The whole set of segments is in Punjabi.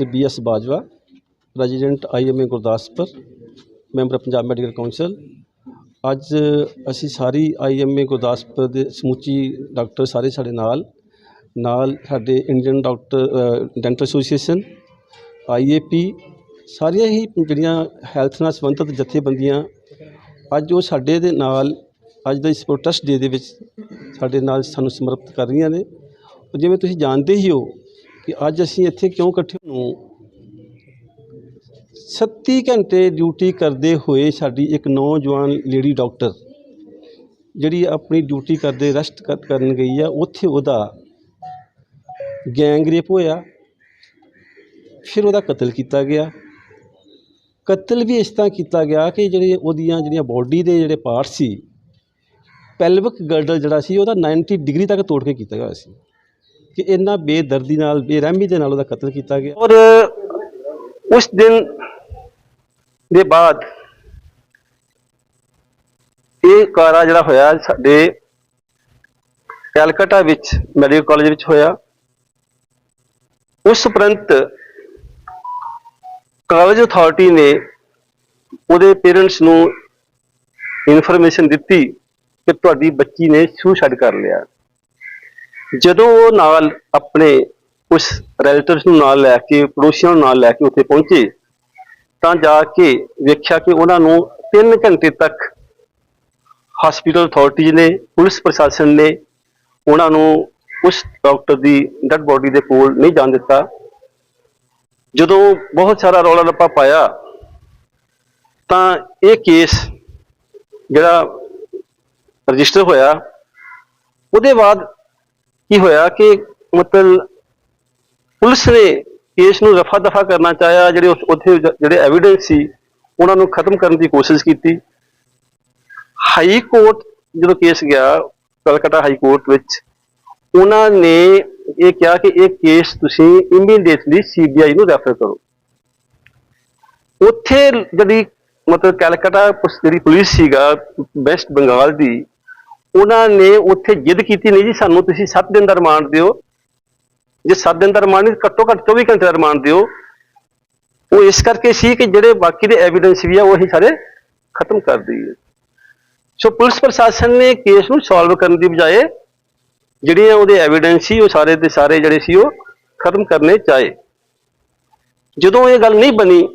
Doctor B S Bajwa, president IMA Gurdaspur, member Punjab medical council ਅੱਜ ਅਸੀਂ ਸਾਰੀ ਆਈਐਮਏ ਗੁਰਦਾਸਪੁਰ ਦੇ ਸਮੁੱਚੀ ਡਾਕਟਰ ਸਾਰੇ ਸਾਡੇ ਨਾਲ ਨਾਲ ਸਾਡੇ Indian doctor dental association IAP ਸਾਰੀਆਂ ਹੀ ਜਿਹੜੀਆਂ ਹੈਲਥ ਨਾਲ ਸੰਬੰਧਿਤ ਜਥੇਬੰਦੀਆਂ, ਅੱਜ ਉਹ ਸਾਡੇ ਦੇ ਨਾਲ, ਅੱਜ ਦਾ ਇਸ ਪ੍ਰੋਟੈਸਟ ਡੇ ਦੇ ਵਿੱਚ ਸਾਡੇ ਨਾਲ ਸਾਨੂੰ ਸਮਰਪਿਤ ਕਰ ਰਹੀਆਂ ਨੇ। ਜਿਵੇਂ ਤੁਸੀਂ ਜਾਣਦੇ ਹੀ ਹੋ ਕਿ ਅੱਜ ਅਸੀਂ ਇੱਥੇ ਕਿਉਂ ਇਕੱਠੇ ਨੂੰ 37 ਘੰਟੇ ਡਿਊਟੀ ਕਰਦੇ ਹੋਏ ਸਾਡੀ ਇੱਕ ਨੌਜਵਾਨ ਲੇਡੀ ਡਾਕਟਰ ਜਿਹੜੀ ਆਪਣੀ ਡਿਊਟੀ ਕਰਦੇ ਰੈਸਟ ਕਰਨ ਗਈ ਆ, ਉੱਥੇ ਉਹਦਾ ਗੈਂਗ ਰੇਪ ਹੋਇਆ। ਫਿਰ ਉਹਦਾ ਕਤਲ ਕੀਤਾ ਗਿਆ। ਕਤਲ ਵੀ ਇਸ ਤਰ੍ਹਾਂ ਕੀਤਾ ਗਿਆ ਕਿ ਜਿਹੜੇ ਉਹਦੀਆਂ ਜਿਹੜੀਆਂ ਬਾਡੀ ਦੇ ਜਿਹੜੇ ਪਾਰਟ ਸੀ ਪੈਲਵਿਕ ਗਰਡਲ ਜਿਹੜਾ ਸੀ, ਉਹਦਾ 90 ਡਿਗਰੀ ਤੱਕ ਤੋੜ ਕੇ ਕੀਤਾ ਗਿਆ ਸੀ। ਕਿ ਇੰਨਾ ਬੇਦਰਦੀ ਨਾਲ, ਬੇਰਹਿਮੀ ਦੇ ਨਾਲ ਉਹਦਾ ਕਤਲ ਕੀਤਾ ਗਿਆ। ਔਰ ਉਸ ਦਿਨ ਦੇ ਬਾਅਦ ਇਹ ਕਾਰਾ ਜਿਹੜਾ ਹੋਇਆ ਸਾਡੇ ਕੈਲਕਟਾ ਵਿੱਚ, ਮੈਡੀਕਲ ਕਾਲਜ ਵਿੱਚ ਹੋਇਆ। ਉਸ ਉਪਰੰਤ ਕਾਲਜ ਅਥਾਰਟੀ ਨੇ ਉਹਦੇ ਪੇਰੈਂਟਸ ਨੂੰ ਇਨਫੋਰਮੇਸ਼ਨ ਦਿੱਤੀ ਕਿ ਤੁਹਾਡੀ ਬੱਚੀ ਨੇ ਸੁਸਾਈਡ ਕਰ ਲਿਆ। ਜਦੋਂ ਉਹ ਨਾਲ ਆਪਣੇ ਉਸ ਰਿਲੇਟਿਵਸ ਨੂੰ ਨਾਲ ਲੈ ਕੇ, ਪੜੋਸੀਆਂ ਨੂੰ ਨਾਲ ਲੈ ਕੇ ਉੱਥੇ ਪਹੁੰਚੇ, ਤਾਂ ਜਾ ਕੇ ਵੇਖਿਆ ਕਿ ਉਹਨਾਂ ਨੂੰ 3 ਘੰਟੇ ਤੱਕ ਹਸਪੀਟਲ ਅਥਾਰਟੀਜ਼ ਨੇ, ਪੁਲਿਸ ਪ੍ਰਸ਼ਾਸਨ ਨੇ ਉਹਨਾਂ ਨੂੰ ਉਸ ਡਾਕਟਰ ਦੀ ਡੈਡ ਬੋਡੀ ਦੇ ਕੋਲ ਨਹੀਂ ਜਾਣ ਦਿੱਤਾ। ਜਦੋਂ ਬਹੁਤ ਸਾਰਾ ਰੌਲਾ ਰੱਪਾ ਪਾਇਆ, ਤਾਂ ਇਹ ਕੇਸ ਜਿਹੜਾ ਰਜਿਸਟਰ ਹੋਇਆ, ਉਹਦੇ ਬਾਅਦ ਕੀ ਹੋਇਆ ਕਿ ਮਤਲਬ ਪੁਲਿਸ ਨੇ ਕੇਸ ਨੂੰ ਰਫਾ ਦਫਾ ਕਰਨਾ ਚਾਹਿਆ, ਜਿਹੜੇ ਉੱਥੇ ਜਿਹੜੇ ਐਵੀਡੈਂਸ ਸੀ, ਉਹਨਾਂ ਨੂੰ ਖਤਮ ਕਰਨ ਦੀ ਕੋਸ਼ਿਸ਼ ਕੀਤੀ। ਹਾਈ ਕੋਰਟ ਜਦੋਂ ਕੇਸ ਗਿਆ, ਕਲਕੱਤਾ ਹਾਈ ਕੋਰਟ ਵਿੱਚ, ਉਹਨਾਂ ਨੇ ਇਹ ਕਿਹਾ ਕਿ ਇਹ ਕੇਸ ਤੁਸੀਂ ਇਮੀਡੀਏਟਲੀ ਸੀਬੀਆਈ ਨੂੰ ਰੈਫਰ ਕਰੋ। ਉੱਥੇ ਜਿਹੜੀ ਮਤਲਬ ਕਲਕੱਤਾ ਪੁਲਿਸ- ਜਿਹੜੀ ਪੁਲਿਸ ਸੀਗਾ ਵੈਸਟ ਬੰਗਾਲ ਦੀ ਉਹਨਾਂ ਨੇ ਉੱਥੇ ਜਿੱਦ ਕੀਤੀ ਨਹੀਂ ਜੀ, ਸਾਨੂੰ ਤੁਸੀਂ 7 ਦਿਨ ਦਾ ਰਿਮਾਂਡ ਦਿਓ। ਜੇ 7 ਦਿਨ ਦਾ ਰਿਮਾਂਡ ਨਹੀਂ ਘੱਟੋ ਘੱਟ 24 ਘੰਟੇ ਦਾ ਰਿਮਾਂਡ ਦਿਓ। ਉਹ ਇਸ ਕਰਕੇ ਸੀ ਕਿ ਜਿਹੜੇ ਬਾਕੀ ਦੇ ਐਵੀਡੈਂਸ ਵੀ ਆ, ਉਹ ਅਸੀਂ ਸਾਰੇ ਖਤਮ ਕਰ ਦਈਏ। ਸੋ ਪੁਲਿਸ ਪ੍ਰਸ਼ਾਸਨ ਨੇ ਕੇਸ ਨੂੰ ਸੋਲਵ ਕਰਨ ਦੀ ਬਜਾਏ ਜਿਹੜੀਆਂ ਉਹਦੇ ਐਵੀਡੈਂਸ ਸੀ, ਉਹ ਸਾਰੇ ਦੇ ਸਾਰੇ ਜਿਹੜੇ ਸੀ, ਉਹ ਖਤਮ ਕਰਨੇ ਚਾਹੇ। ਜਦੋਂ ਇਹ ਗੱਲ ਨਹੀਂ ਬਣੀ,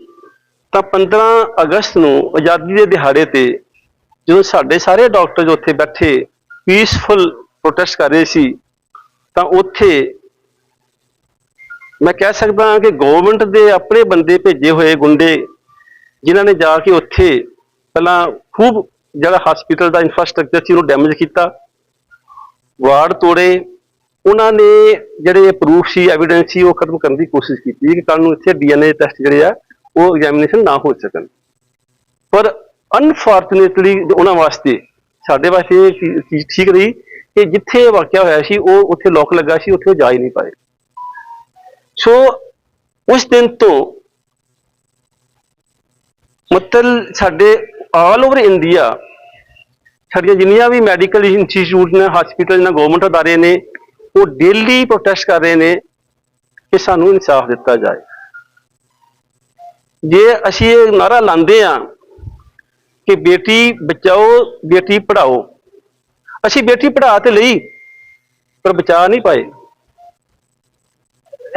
ਤਾਂ 15 ਅਗਸਤ ਨੂੰ ਆਜ਼ਾਦੀ ਦੇ ਦਿਹਾੜੇ ਤੇ ਜਦੋਂ ਸਾਡੇ ਸਾਰੇ ਡਾਕਟਰ ਉੱਥੇ ਬੈਠੇ ਪੀਸਫੁਲ ਪ੍ਰੋਟੈਸਟ ਕਰ ਰਹੇ ਸੀ, ਤਾਂ ਉੱਥੇ ਮੈਂ ਕਹਿ ਸਕਦਾ ਹਾਂ ਕਿ ਗਵਰਨਮੈਂਟ ਦੇ ਆਪਣੇ ਬੰਦੇ ਭੇਜੇ ਹੋਏ ਗੁੰਡੇ, ਜਿਨ੍ਹਾਂ ਨੇ ਜਾ ਕੇ ਉੱਥੇ ਪਹਿਲਾਂ ਖੂਬ ਜਿਹੜਾ ਹਸਪੀਟਲ ਦਾ ਇਨਫਰਾਸਟ੍ਰਕਚਰ ਸੀ, ਉਹਨੂੰ ਡੈਮੇਜ ਕੀਤਾ, ਵਾਰਡ ਤੋੜੇ, ਉਹਨਾਂ ਨੇ ਜਿਹੜੇ ਪ੍ਰੂਫ ਸੀ ਐਵੀਡੈਂਸ ਸੀ, ਉਹ ਖਤਮ ਕਰਨ ਦੀ ਕੋਸ਼ਿਸ਼ ਕੀਤੀ ਕਿ ਕੱਲ ਨੂੰ ਇੱਥੇ ਡੀਐਨਏ ਟੈਸਟ ਜਿਹੜੇ ਆ, ਉਹ ਐਗਜ਼ਾਮੀਨੇਸ਼ਨ ਨਾ ਹੋ ਸਕਣ। ਪਰ ਅਨਫੋਰਚੂਨੇਟਲੀ ਉਹਨਾਂ ਵਾਸਤੇ, ਸਾਡੇ ਵਾਸਤੇ ਇਹ ਚੀਜ਼ ਠੀਕ ਰਹੀ ਕਿ ਜਿੱਥੇ ਵਾਕਿਆ ਹੋਇਆ ਸੀ, ਉਹ ਉੱਥੇ ਲੋਕ ਲੱਗਾ ਸੀ, ਉੱਥੇ ਉਹ ਜਾ ਹੀ ਨਹੀਂ ਪਾਏ। ਸੋ ਉਸ ਦਿਨ ਤੋਂ ਮਤਲਬ ਸਾਡੇ ਆਲ ਓਵਰ ਇੰਡੀਆ ਸਾਡੀਆਂ ਜਿੰਨੀਆਂ ਵੀ ਮੈਡੀਕਲ ਇੰਸਟੀਚਿਊਟ ਨੇ ਹਸਪੀਟਲ ਨੇ ਗਵਰਨਮੈਂਟ ਅਦਾਰੇ ਨੇ, ਉਹ ਡੇਲੀ ਪ੍ਰੋਟੈਸਟ ਕਰ ਰਹੇ ਨੇ ਕਿ ਸਾਨੂੰ ਇਨਸਾਫ ਦਿੱਤਾ ਜਾਏ। ਜੇ ਅਸੀਂ ਇਹ ਨਾਰਾ ਲਾਉਂਦੇ ਆ ਕਿ ਬੇਟੀ ਬਚਾਓ, ਬੇਟੀ ਪੜਾਓ ਅਸੀਂ ਬੇਟੀ ਪੜ੍ਹਾ ਤੇ ਲਈ, ਪਰ ਬਚਾ ਨਹੀਂ ਪਾਏ।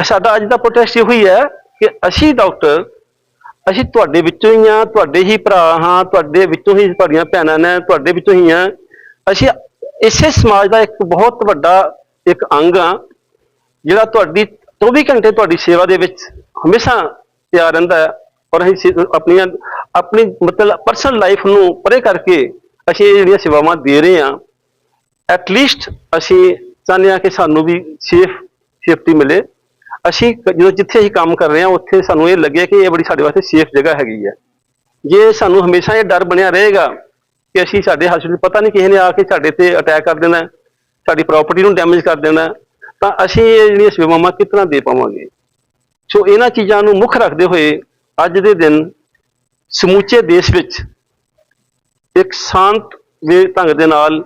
ਸਾਡਾ ਅੱਜ ਦਾ ਪ੍ਰੋਟੈਸਟ ਇਹੋ ਹੀ ਹੈ ਕਿ ਅਸੀਂ ਡਾਕਟਰ ਅਸੀਂ ਤੁਹਾਡੇ ਵਿੱਚੋਂ ਹੀ ਆ ਤੁਹਾਡੇ ਹੀ ਭਰਾ ਹਾਂ, ਤੁਹਾਡੇ ਵਿੱਚੋਂ ਹੀ ਤੁਹਾਡੀਆਂ ਭੈਣਾਂ ਨੇ, ਤੁਹਾਡੇ ਵਿੱਚੋਂ ਹੀ ਆ ਅਸੀਂ ਇਸੇ ਸਮਾਜ ਦਾ ਇੱਕ ਬਹੁਤ ਵੱਡਾ ਇੱਕ ਅੰਗ ਆ ਜਿਹੜਾ ਤੁਹਾਡੀ 24 ਘੰਟੇ ਤੁਹਾਡੀ ਸੇਵਾ ਦੇ ਵਿੱਚ ਹਮੇਸ਼ਾ ਤਿਆਰ ਰਹਿੰਦਾ ਹੈ। ਔਰ ਅਸੀਂ ਸੇ- ਆਪਣੀਆਂ, ਆਪਣੀ ਮਤਲਬ ਪਰਸਨਲ ਲਾਈਫ ਨੂੰ ਪਰੇ ਕਰਕੇ ਅਸੀਂ ਇਹ ਜਿਹੜੀਆਂ ਸੇਵਾਵਾਂ ਦੇ ਰਹੇ ਹਾਂ ਐਟ ਲੀਸਟ ਅਸੀਂ ਚਾਹੁੰਦੇ ਹਾਂ ਕਿ ਸਾਨੂੰ ਵੀ ਸੇਫ ਸੇਫਟੀ ਮਿਲੇ। ਅਸੀਂ ਜਦੋਂ ਜਿੱਥੇ ਅਸੀਂ ਕੰਮ ਕਰ ਰਹੇ ਹਾਂ, ਉੱਥੇ ਸਾਨੂੰ ਇਹ ਲੱਗੇ ਕਿ ਇਹ ਬੜੀ ਸਾਡੇ ਵਾਸਤੇ ਸੇਫ ਜਗ੍ਹਾ ਹੈਗੀ ਹੈ। ਜੇ ਸਾਨੂੰ ਹਮੇਸ਼ਾ ਇਹ ਡਰ ਬਣਿਆ ਰਹੇਗਾ ਕਿ ਅਸੀਂ ਸਾਡੇ ਹਸਪੀਟਲ ਪਤਾ ਨਹੀਂ ਕਿਸੇ ਨੇ ਆ ਕੇ ਸਾਡੇ ਤੇ ਅਟੈਕ ਕਰ ਦੇਣਾ, ਸਾਡੀ ਪ੍ਰਾਪਰਟੀ ਨੂੰ ਡੈਮੇਜ ਕਰ ਦੇਣਾ, ਤਾਂ ਅਸੀਂ ਇਹ ਜਿਹੜੀਆਂ ਸੇਵਾਵਾਂ ਕਿਤਨਾ ਦੇ ਪਾਵਾਂਗੇ? ਸੋ ਇਹਨਾਂ ਚੀਜ਼ਾਂ ਨੂੰ ਮੁੱਖ ਰੱਖਦੇ ਹੋਏ ਅੱਜ ਦੇ ਦਿਨ ਸਮੁੱਚੇ ਦੇਸ਼ ਵਿੱਚ ਇੱਕ ਸ਼ਾਂਤ ਦੇ ਢੰਗ ਦੇ ਨਾਲ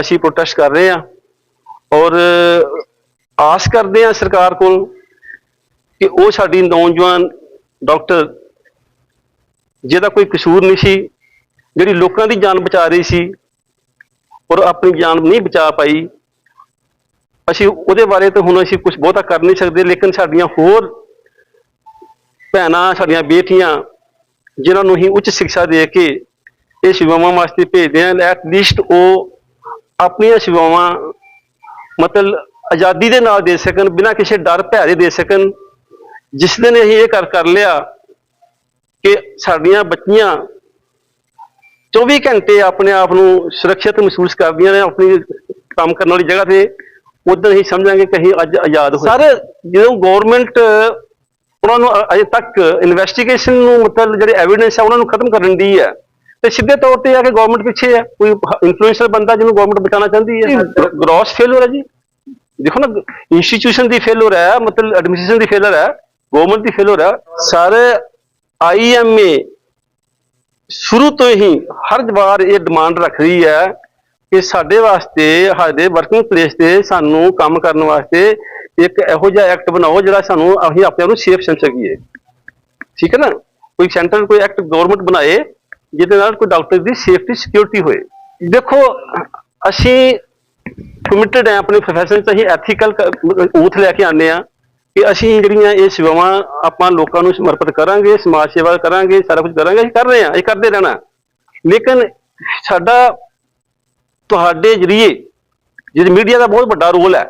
ਅਸੀਂ ਪ੍ਰੋਟੈਸਟ ਕਰ ਰਹੇ ਹਾਂ ਔਰ ਆਸ ਕਰਦੇ ਹਾਂ ਸਰਕਾਰ ਕੋਲ ਕਿ ਉਹ ਸਾਡੀ ਨੌਜਵਾਨ ਡਾਕਟਰ, ਜਿਹਦਾ ਕੋਈ ਕਸੂਰ ਨਹੀਂ ਸੀ, ਜਿਹੜੀ ਲੋਕਾਂ ਦੀ ਜਾਨ ਬਚਾ ਰਹੀ ਸੀ ਔਰ ਆਪਣੀ ਜਾਨ ਨਹੀਂ ਬਚਾ ਪਾਈ, ਅਸੀਂ ਉਹਦੇ ਬਾਰੇ ਤਾਂ ਹੁਣ ਅਸੀਂ ਕੁਝ ਬਹੁਤਾ ਕਰ ਨਹੀਂ ਸਕਦੇ, ਲੇਕਿਨ ਸਾਡੀਆਂ ਹੋਰ ਭੈਣਾਂ ਸਾਡੀਆਂ ਬੇਟੀਆਂ, ਜਿਨ੍ਹਾਂ ਨੂੰ ਹੀ ਉੱਚ ਸਿੱਖਿਆ ਦੇ ਕੇ ਇਹ ਸੇਵਾਵਾਂ ਵਾਸਤੇ ਭੇਜਦੇ ਹਾਂ ਐਟ ਲੀਸਟ ਉਹ ਆਪਣੀਆਂ ਸੇਵਾਵਾਂ ਮਤਲਬ ਆਜ਼ਾਦੀ ਦੇ ਨਾਲ ਦੇ ਸਕਣ, ਬਿਨਾਂ ਕਿਸੇ ਡਰ ਭੈ ਦੇ ਦੇ ਸਕਣ। ਜਿਸ ਦਿਨ ਅਸੀਂ ਇਹ ਕਰ ਕਰ ਲਿਆ ਕਿ ਸਾਡੀਆਂ ਬੱਚੀਆਂ 24 ਘੰਟੇ ਆਪਣੇ ਆਪ ਨੂੰ ਸੁਰੱਖਿਅਤ ਮਹਿਸੂਸ ਕਰਦੀਆਂ ਨੇ, ਆਪਣੀ ਕੰਮ ਕਰਨ ਵਾਲੀ ਜਗ੍ਹਾ ਤੇ, ਉਦੋਂ ਹੀ ਸਮਝਾਂਗੇ ਕਿ ਅਸੀਂ ਅੱਜ ਆਜ਼ਾਦ ਹੋਏ। ਸਰ, ਜਦੋਂ ਗਵਰਨਮੈਂਟ ਉਹਨਾਂ ਨੂੰ ਅਜੇ ਤੱਕ ਇਨਵੈਸਟੀਗੇਸ਼ਨ ਨੂੰ ਮਤਲਬ ਜਿਹੜੇ ਐਵੀਡੈਂਸ ਹੈ ਉਹਨਾਂ ਨੂੰ ਖਤਮ ਕਰਨ ਦੀ ਹੈ। ਤੇ ਸਿੱਧੇ ਤੌਰ ਤੇ ਆ ਕਿ ਗਵਰਨਮੈਂਟ ਪਿੱਛੇ ਹੈ। ਕੋਈ ਇਨਫਲੂਐਂਸਰ ਬੰਦਾ ਜਿਹਨੂੰ ਗਵਰਨਮੈਂਟ ਬਚਾਉਣਾ ਚਾਹੁੰਦੀ ਹੈ। ਗ੍ਰੋਸ ਫੇਲਰ ਹੈ ਜੀ। ਦੇਖੋ ਨਾ ਇੰਸਟੀਟਿਊਸ਼ਨ ਦੀ ਫੇਲਰ ਹੈ ਮਤਲਬ ਐਡਮਿਨਿਸਟ੍ਰੇਸ਼ਨ ਦੀ ਫੇਲਰ ਹੈ ਗਵਰਨਮੈਂਟ ਦੀ ਫੇਲਰ ਹੈ। ਸਰ ਆਈਐਮਏ ਸ਼ੁਰੂ ਤੋਂ ਹੀ ਹਰ ਵਾਰ ਇਹ ਡਿਮਾਂਡ ਰੱਖ ਰਹੀ ਹੈ ਕਿ ਸਾਡੇ ਵਾਸਤੇ ਸਾਡੇ ਵਰਕਿੰਗ ਪਲੇਸ ਤੇ ਸਾਨੂੰ ਕੰਮ ਕਰਨ ਵਾਸਤੇ ਇੱਕ ਇਹੋ ਜਿਹਾ ਐਕਟ ਬਣਾਓ ਜਿਹੜਾ ਸਾਨੂੰ ਅਸੀਂ ਆਪਣੇ ਆਪ ਨੂੰ ਸੇਫ ਸਮਝ ਸਕੀਏ। ਠੀਕ ਹੈ ਨਾ? ਕੋਈ ਸੈਂਟਰ ਕੋਈ ਐਕਟ ਗਵਰਨਮੈਂਟ ਬਣਾਏ, ਜਿਹਦੇ ਨਾਲ ਕੋਈ ਡਾਕਟਰ ਦੀ ਸੇਫਟੀ ਸਿਕਿਉਰਿਟੀ ਹੋਏ। ਦੇਖੋ, ਅਸੀਂ ਕਮਿਟਡ ਹੈ ਆਪਣੇ ਪ੍ਰੋਫੈਸ਼ਨ ਚ, ਅਸੀਂ ਐਥੀਕਲ ਊਥ ਲੈ ਕੇ ਆਉਂਦੇ ਆ ਕਿ ਅਸੀਂ ਜਿਹੜੀਆਂ ਇਹ ਸੇਵਾਵਾਂ ਆਪਾਂ ਲੋਕਾਂ ਨੂੰ ਸਮਰਪਿਤ ਕਰਾਂਗੇ, ਸਮਾਜ ਸੇਵਾ ਕਰਾਂਗੇ, ਸਾਰਾ ਕੁਝ ਕਰਾਂਗੇ, ਅਸੀਂ ਕਰ ਰਹੇ ਹਾਂ ਇਹ ਕਰਦੇ ਰਹਿਣਾ। ਲੇਕਿਨ ਸਾਡਾ ਤੁਹਾਡੇ ਜਰੀਏ, ਜਿਹਦੇ ਮੀਡੀਆ ਦਾ ਬਹੁਤ ਵੱਡਾ ਰੋਲ ਹੈ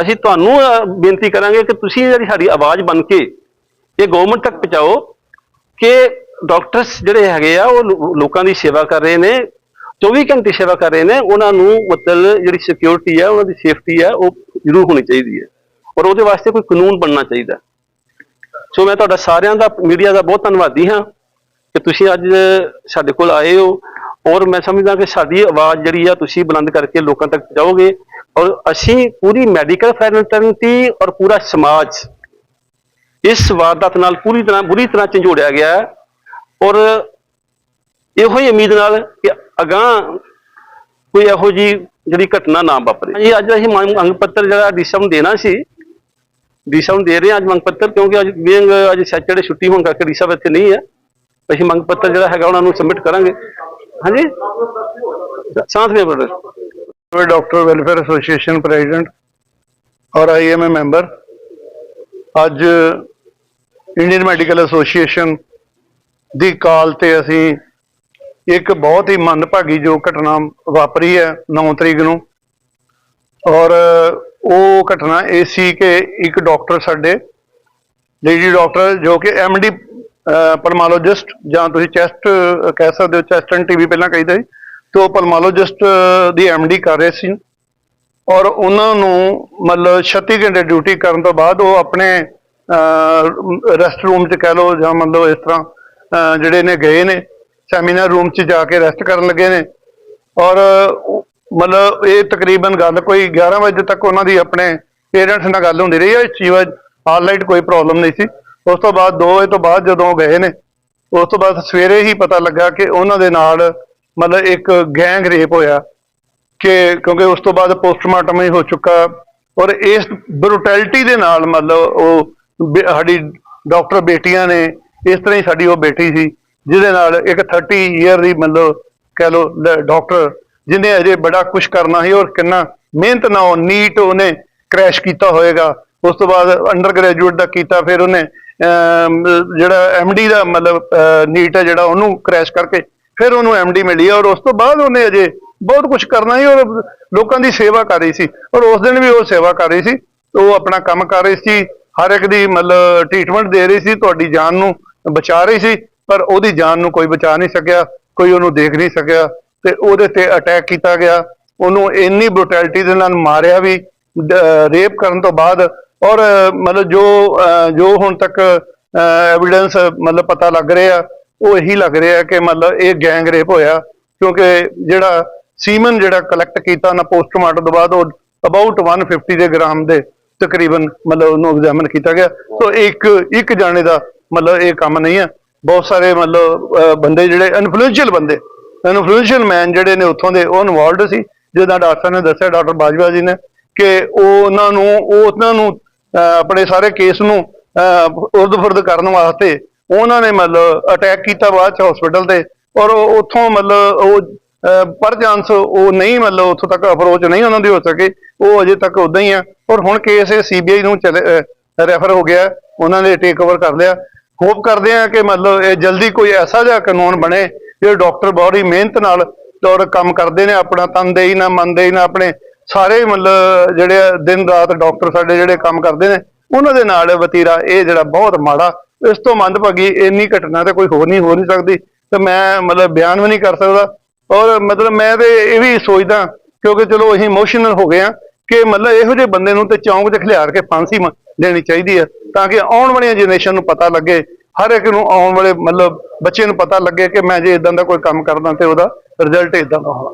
ਅਸੀਂ ਤੁਹਾਨੂੰ ਬੇਨਤੀ ਕਰਾਂਗੇ ਕਿ ਤੁਸੀਂ ਜਿਹੜੀ ਸਾਡੀ ਆਵਾਜ਼ ਬਣ ਕੇ ਇਹ ਗਵਰਨਮੈਂਟ ਤੱਕ ਪਹੁੰਚਾਓ ਕਿ ਡਾਕਟਰਸ ਜਿਹੜੇ ਹੈਗੇ ਆ, ਉਹ ਲੋਕਾਂ ਦੀ ਸੇਵਾ ਕਰ ਰਹੇ ਨੇ 24 ਘੰਟੇ ਸੇਵਾ ਕਰ ਰਹੇ ਨੇ, ਉਹਨਾਂ ਨੂੰ ਮਤਲਬ ਜਿਹੜੀ ਸਿਕਿਉਰਿਟੀ ਹੈ ਉਹਨਾਂ ਦੀ ਸੇਫਟੀ ਹੈ ਉਹ ਜ਼ਰੂਰ ਹੋਣੀ ਚਾਹੀਦੀ ਹੈ ਔਰ ਉਹਦੇ ਵਾਸਤੇ ਕੋਈ ਕਾਨੂੰਨ ਬਣਨਾ ਚਾਹੀਦਾ ਸੋ ਮੈਂ ਤੁਹਾਡਾ ਸਾਰਿਆਂ ਦਾ ਮੀਡੀਆ ਦਾ ਬਹੁਤ ਧੰਨਵਾਦੀ ਹਾਂ ਕਿ ਤੁਸੀਂ ਅੱਜ ਸਾਡੇ ਕੋਲ ਆਏ ਹੋ ਔਰ ਮੈਂ ਸਮਝਦਾ ਕਿ ਸਾਡੀ ਆਵਾਜ਼ ਜਿਹੜੀ ਆ, ਤੁਸੀਂ ਬੁਲੰਦ ਕਰਕੇ ਲੋਕਾਂ ਤੱਕ ਪਹੁੰਚਾਓਗੇ। ਔਰ ਅਸੀਂ ਪੂਰੀ ਮੈਡੀਕਲ ਫੈਟਰਨਿਟੀ ਔਰ ਪੂਰਾ ਸਮਾਜ ਇਸ ਵਾਰਦਾਤ ਨਾਲ ਪੂਰੀ ਤਰ੍ਹਾਂ ਬੁਰੀ ਤਰ੍ਹਾਂ ਝੰਜੋੜਿਆ ਗਿਆ ਔਰ ਇਹੋ ਹੀ ਉਮੀਦ ਨਾਲ ਕਿ ਅਗਾਂਹ ਕੋਈ ਇਹੋ ਜੀ ਜਿਹੜੀ ਘਟਨਾ ਨਾ ਵਾਪਰੇ। ਜੀ ਅੱਜ ਅਸੀਂ ਮੰਗ ਪੱਤਰ ਜਿਹੜਾ ਡੀਸਾ ਨੂੰ ਦੇਣਾ ਸੀ ਡੀਸਾ ਨੂੰ ਦੇ ਰਹੇ ਹਾਂ ਅੱਜ ਮੰਗ ਪੱਤਰ, ਕਿਉਂਕਿ ਅੱਜ ਬੀਇੰਗ ਅੱਜ ਸੈਚਰਡੇ ਛੁੱਟੀ ਹੋਣ ਕਰਕੇ ਡੀਸਾ ਇੱਥੇ ਨਹੀਂ ਹੈ। ਅਸੀਂ ਮੰਗ ਪੱਤਰ ਜਿਹੜਾ ਹੈਗਾ ਉਹਨਾਂ ਨੂੰ ਸਬਮਿਟ ਕਰਾਂਗੇ। ਹਾਂਜੀ? ਸਾਥ ਵਿੱਚ ਬਰਦਰ। मैं डॉक्टर वेलफेयर एसोसिएशन प्रेसिडेंट और आईएमए ਮੈਂਬਰ ਅੱਜ ਇੰਡੀਅਨ ਮੈਡੀਕਲ ਐਸੋਸੀਏਸ਼ਨ ਦੀ ਕਾਲ ਤੇ ਅਸੀਂ ਇੱਕ ਬਹੁਤ ਹੀ ਮੰਦਭਾਗੀ ਜੋ ਘਟਨਾ ਵਾਪਰੀ ਹੈ 9 ਤਰੀਕ ਨੂੰ ਔਰ ਉਹ ਘਟਨਾ ਇਹ ਸੀ ਕਿ ਇੱਕ ਡਾਕਟਰ ਸਾਡੇ ਲੇਡੀ ਡਾਕਟਰ ਜੋ ਕਿ ਐਮਡੀ ਪਲਮਾਲੋਜਿਸਟ ਜਾਂ ਤੁਸੀਂ ਚੈਸਟ ਕਹਿ ਸਕਦੇ ਹੋ ਚੈਸਟ ਐਂਡ ਟੀਵੀ ਪਹਿਲਾਂ ਕਹਿੰਦੇ ਸੀ ਤੇ ਉਹ ਪਲਮਾਲੋਜਿਸਟ ਦੀ ਐਮਡੀ ਕਰ ਰਹੇ ਸੀ ਔਰ ਉਹਨਾਂ ਨੂੰ ਮਤਲਬ 36 ਘੰਟੇ ਡਿਊਟੀ ਕਰਨ ਤੋਂ ਬਾਅਦ ਉਹ ਆਪਣੇ ਰੈਸਟ ਰੂਮ 'ਚ ਕਹਿ ਲਓ ਜਾਂ ਮਤਲਬ ਇਸ ਤਰ੍ਹਾਂ ਜਿਹੜੇ ਨੇ ਗਏ ਨੇ ਸੈਮੀਨਾਰ ਰੂਮ 'ਚ ਜਾ ਕੇ ਰੈਸਟ ਕਰਨ ਲੱਗੇ ਨੇ ਔਰ ਮਤਲਬ ਇਹ ਤਕਰੀਬਨ ਗੱਲ ਕੋਈ 11 ਵਜੇ ਤੱਕ ਉਹਨਾਂ ਦੀ ਆਪਣੇ ਪੇਰੈਂਟਸ ਨਾਲ ਗੱਲ ਹੁੰਦੀ ਰਹੀ ਹੈ ਚੀਜ਼ ਆਲਰਾਈਟ ਕੋਈ ਪ੍ਰੋਬਲਮ ਨਹੀਂ ਸੀ। ਉਸ ਤੋਂ ਬਾਅਦ 2 ਵਜੇ ਤੋਂ ਬਾਅਦ ਜਦੋਂ ਗਏ ਨੇ, ਉਸ ਤੋਂ ਬਾਅਦ ਸਵੇਰੇ ਹੀ ਪਤਾ ਲੱਗਾ ਕਿ ਉਹਨਾਂ ਦੇ ਨਾਲ ਮਤਲਬ ਇੱਕ ਗੈਂਗ ਰੇਪ ਹੋਇਆ ਕਿ ਕਿਉਂਕਿ ਉਸ ਤੋਂ ਬਾਅਦ ਪੋਸਟਮਾਰਟਮ ਹੀ ਹੋ ਚੁੱਕਾ ਔਰ ਇਸ ਬਰੂਟੈਲਿਟੀ ਦੇ ਨਾਲ ਮਤਲਬ ਉਹ ਸਾਡੀ ਡਾਕਟਰ ਬੇਟੀਆਂ ਨੇ ਇਸ ਤਰ੍ਹਾਂ ਹੀ ਸਾਡੀ ਉਹ ਬੇਟੀ ਸੀ ਜਿਹਦੇ ਨਾਲ ਇੱਕ 30 ਈਅਰ ਦੀ ਮਤਲਬ ਕਹਿ ਲਓ ਡਾਕਟਰ ਜਿਹਨੇ ਅਜੇ ਬੜਾ ਕੁਝ ਕਰਨਾ ਸੀ ਔਰ ਕਿੰਨਾ ਮਿਹਨਤ ਨਾਲ ਨੀਟ ਉਹਨੇ ਕ੍ਰੈਸ਼ ਕੀਤਾ ਹੋਏਗਾ। ਉਸ ਤੋਂ ਬਾਅਦ ਅੰਡਰ ਗ੍ਰੈਜੂਏਟ ਦਾ ਕੀਤਾ ਫਿਰ ਉਹਨੇ ਅਮ, ਜਿਹੜਾ ਐਮਡੀ ਦਾ ਮਤਲਬ ਨੀਟ ਹੈ ਜਿਹੜਾ ਉਹਨੂੰ ਕ੍ਰੈਸ਼ ਕਰਕੇ ਫਿਰ ਉਹਨੂੰ ਐਮਡੀ ਮਿਲੀ ਔਰ ਉਸ ਤੋਂ ਬਾਅਦ ਉਹਨੇ ਅਜੇ ਬਹੁਤ ਕੁਝ ਕਰਨਾ ਸੀ ਔਰ ਲੋਕਾਂ ਦੀ ਸੇਵਾ ਕਰ ਰਹੀ ਸੀ। ਔਰ ਉਸ ਦਿਨ ਵੀ ਉਹ ਸੇਵਾ ਕਰ ਰਹੀ ਸੀ। ਉਹ ਆਪਣਾ ਕੰਮ ਕਰ ਰਹੀ ਸੀ। ਹਰ ਇੱਕ ਦੀ ਮਤਲਬ ਟ੍ਰੀਟਮੈਂਟ ਦੇ ਰਹੀ ਸੀ। ਤੁਹਾਡੀ ਜਾਨ ਨੂੰ ਬਚਾ ਰਹੀ ਸੀ। ਪਰ ਉਹਦੀ ਜਾਨ ਨੂੰ ਕੋਈ ਬਚਾ ਨਹੀਂ ਸਕਿਆ। ਕੋਈ ਉਹਨੂੰ ਦੇਖ ਨਹੀਂ ਸਕਿਆ। ਤੇ ਉਹਦੇ ਤੇ ਅਟੈਕ ਕੀਤਾ ਗਿਆ। ਉਹਨੂੰ ਇੰਨੀ ਬ੍ਰੂਟੈਲਿਟੀ ਦੇ ਨਾਲ ਮਾਰਿਆ ਵੀ ਰੇਪ ਕਰਨ ਤੋਂ ਬਾਅਦ। ਔਰ ਮਤਲਬ ਜੋ ਅਹ, ਜੋ ਹੁਣ ਤੱਕ ਐਵੀਡੈਂਸ ਮਤਲਬ ਪਤਾ ਲੱਗ ਰਿਹਾ। ਉਹ ਇਹੀ ਲੱਗ ਰਿਹਾ ਕਿ ਮਤਲਬ ਇਹ ਗੈਂਗ ਰੇਪ ਹੋਇਆ ਕਿਉਂਕਿ ਜਿਹੜਾ ਸੀਮਨ ਜਿਹੜਾ ਕਲੈਕਟ ਕੀਤਾ ਨਾ ਪੋਸਟਮਾਰਟਮ ਤੋਂ ਬਾਅਦ ਉਹ ਅਬਾਊਟ 150 ਦੇ ਗ੍ਰਾਮ ਦੇ ਤਕਰੀਬਨ ਮਤਲਬ ਉਹਨੂੰ ਐਗਜ਼ਾਮਿਨ ਕੀਤਾ ਗਿਆ। ਸੋ ਇੱਕ ਇੱਕ ਜਾਣੇ ਦਾ ਮਤਲਬ ਇਹ ਕੰਮ ਨਹੀਂ ਹੈ। ਬਹੁਤ ਸਾਰੇ ਮਤਲਬ ਬੰਦੇ ਜਿਹੜੇ ਇਨਫਲੂਐਂਸ਼ੀਅਲ ਬੰਦੇ ਇਨਫਲੂਐਂਸ਼ੀਅਲ ਮੈਨ ਜਿਹੜੇ ਨੇ ਉੱਥੋਂ ਦੇ ਉਹ ਇਨਵੋਲਡ ਸੀ। ਜਿੱਦਾਂ ਡਾਕਟਰ ਨੇ ਦੱਸਿਆ ਡਾਕਟਰ ਬਾਜਵਾ ਜੀ ਨੇ ਕਿ ਉਹ ਉਹਨਾਂ ਨੂੰ ਉਹ ਉਹਨਾਂ ਨੂੰ ਅਹ, ਆਪਣੇ ਸਾਰੇ ਕੇਸ ਨੂੰ ਉਰਦ-ਫੁਰਦ ਕਰਨ ਵਾਸਤੇ ਉਹਨਾਂ ਨੇ ਮਤਲਬ ਅਟੈਕ ਕੀਤਾ ਬਾਅਦ ਚ ਹਸਪੀਟਲ ਤੇ ਔਰ ਉਹ ਉੱਥੋਂ ਮਤਲਬ ਉਹ ਪਰ ਚਾਂਸ ਉਹ ਨਹੀਂ ਮਤਲਬ ਉੱਥੋਂ ਤੱਕ ਅਪਰੋਚ ਨਹੀਂ ਉਹਨਾਂ ਦੀ ਹੋ ਸਕੇ। ਉਹ ਅਜੇ ਤੱਕ ਉਦਾਂ ਹੀ ਆ। ਔਰ ਹੁਣ ਕੇਸ ਇਹ ਸੀਬੀਆਈ ਨੂੰ ਚਲੇ ਰੈਫਰ ਹੋ ਗਿਆ। ਉਹਨਾਂ ਨੇ ਟੇਕ ਓਵਰ ਕਰ ਲਿਆ। ਹੋਪ ਕਰਦੇ ਆ ਕਿ ਮਤਲਬ ਇਹ ਜਲਦੀ ਕੋਈ ਐਸਾ ਜਿਹਾ ਕਾਨੂੰਨ ਬਣੇ ਜਿਹੜੇ ਡਾਕਟਰ ਬਹੁਤ ਹੀ ਮਿਹਨਤ ਨਾਲ ਔਰ ਕੰਮ ਕਰਦੇ ਨੇ, ਆਪਣਾ ਤਨਦੇਹੀ ਨਾਲ ਮੰਨਦੇਹੀ ਨਾ ਆਪਣੇ ਸਾਰੇ ਮਤਲਬ ਜਿਹੜੇ ਆ ਦਿਨ ਰਾਤ ਡਾਕਟਰ ਸਾਡੇ ਜਿਹੜੇ ਕੰਮ ਕਰਦੇ ਨੇ, ਉਹਨਾਂ ਦੇ ਨਾਲ ਵਤੀਰਾ ਇਹ ਜਿਹੜਾ ਬਹੁਤ ਮਾੜਾ ਇਸ ਤੋਂ ਮੰਦਭਾਗੀ ਇੰਨੀ ਘਟਨਾ ਤਾਂ ਕੋਈ ਹੋਰ ਨਹੀਂ ਹੋ ਨਹੀਂ ਸਕਦੀ ਤੇ ਮੈਂ ਮਤਲਬ ਬਿਆਨ ਵੀ ਨਹੀਂ ਕਰ ਸਕਦਾ। ਔਰ ਮਤਲਬ ਮੈਂ ਤੇ ਇਹ ਵੀ ਸੋਚਦਾ, ਕਿਉਂਕਿ ਚਲੋ ਅਸੀਂ ਇਮੋਸ਼ਨਲ ਹੋ ਗਏ ਆ ਕਿ ਮਤਲਬ ਇਹੋ ਜਿਹੇ ਬੰਦੇ ਨੂੰ ਤੇ ਚੌਂਕ 'ਚ ਖਿਲਾਰ ਕੇ ਫਾਂਸੀ ਦੇਣੀ ਚਾਹੀਦੀ ਹੈ ਤਾਂ ਕਿ ਆਉਣ ਵਾਲੀਆਂ ਜਨਰੇਸ਼ਨ ਨੂੰ ਪਤਾ ਲੱਗੇ, ਹਰ ਇੱਕ ਨੂੰ ਆਉਣ ਵਾਲੇ ਮਤਲਬ ਬੱਚੇ ਨੂੰ ਪਤਾ ਲੱਗੇ ਕਿ ਮੈਂ ਜੇ ਇਦਾਂ ਦਾ ਕੋਈ ਕੰਮ ਕਰਦਾ ਤੇ ਉਹਦਾ ਰਿਜ਼ਲਟ ਇਦਾਂ ਦਾ ਹੋਣਾ।